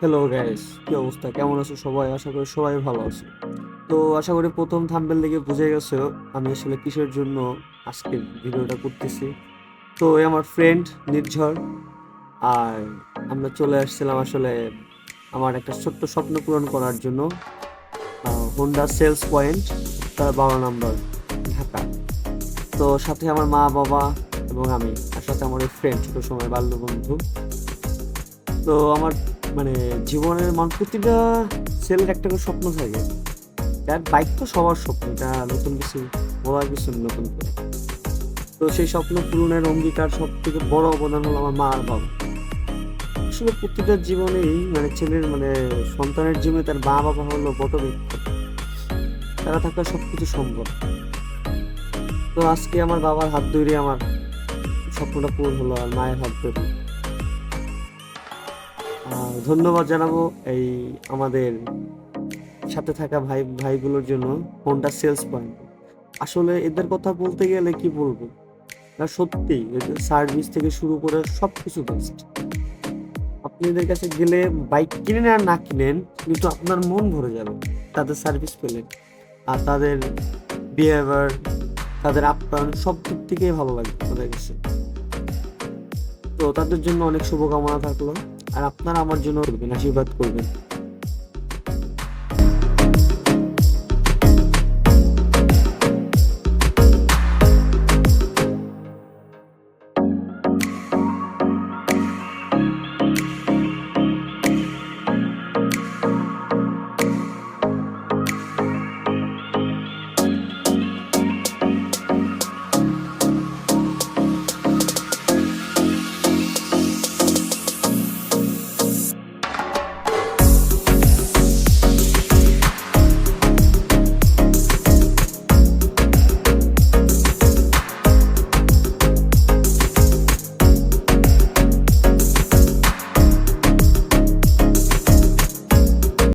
Hello guys কি অবস্থা? কেমন আছো সবাই? আশা করি সবাই ভালো আছো। তো আশা করি প্রথম থাম্বেল দেখে বুঝে গেছো, আমি আসলে কিসের জন্য আজকে ভিডিওটা করতেছি। তো এই আমার ফ্রেন্ড নির্ঝর, আর আমরা চলে আসছিলাম আসলে আমার একটা ছোট্ট স্বপ্ন পূরণ করার জন্য হোন্ডা সেলস পয়েন্ট তার বারো নম্বর ঢাকা। তো সাথে আমার মা, বাবা এবং আমি, আর সাথে আমার ওই ফ্রেন্ড ছোট সময় বাল্য বন্ধু তো আমার মানে জীবনের মান প্রতিটা ছেলের একটা করে স্বপ্ন থাকে। যার বাইক তো সবার স্বপ্ন, এটা নতুন কিছু বলার কিছু নতুন করে। তো সেই স্বপ্ন পূরণের অঙ্গীকার সব থেকে বড় অবদান হলো আমার মা আর বাবা। আসলে প্রতিটা জীবনেই মানে ছেলের মানে সন্তানের জীবনে তার মা বাবা হলো বট ব্যক্তি। তারা থাকা সব কিছু সম্ভব। তো আজকে আমার বাবার হাত ধরে আমার স্বপ্নটা পূরণ হলো আর মায়ের হাত ধরে ধন্যবাদ জানাব এই আমাদের সাথে থাকা ভাই, ভাইগুলোর জন্য হোন্ডা সেলস পয়েন্ট আসলে এদের কথা বলতে গেলে কি বলব? না সত্যি সার্ভিস থেকে শুরু করে সব কিছু বেস্ট আপনি এদের কাছে গেলে বাইক কিনেন আর না কিনেন, কিন্তু আপনার মন ভরে যাবে তাদের সার্ভিস পেলে। আর তাদের বিহেভিয়ার তাদের আপ্যায়ন, সব দিক থেকেই ভালো লাগে তাদের কাছে। তো তাদের জন্য অনেক শুভকামনা থাকল। আর আপনারা আমার জন্য আশীর্বাদ করবেন।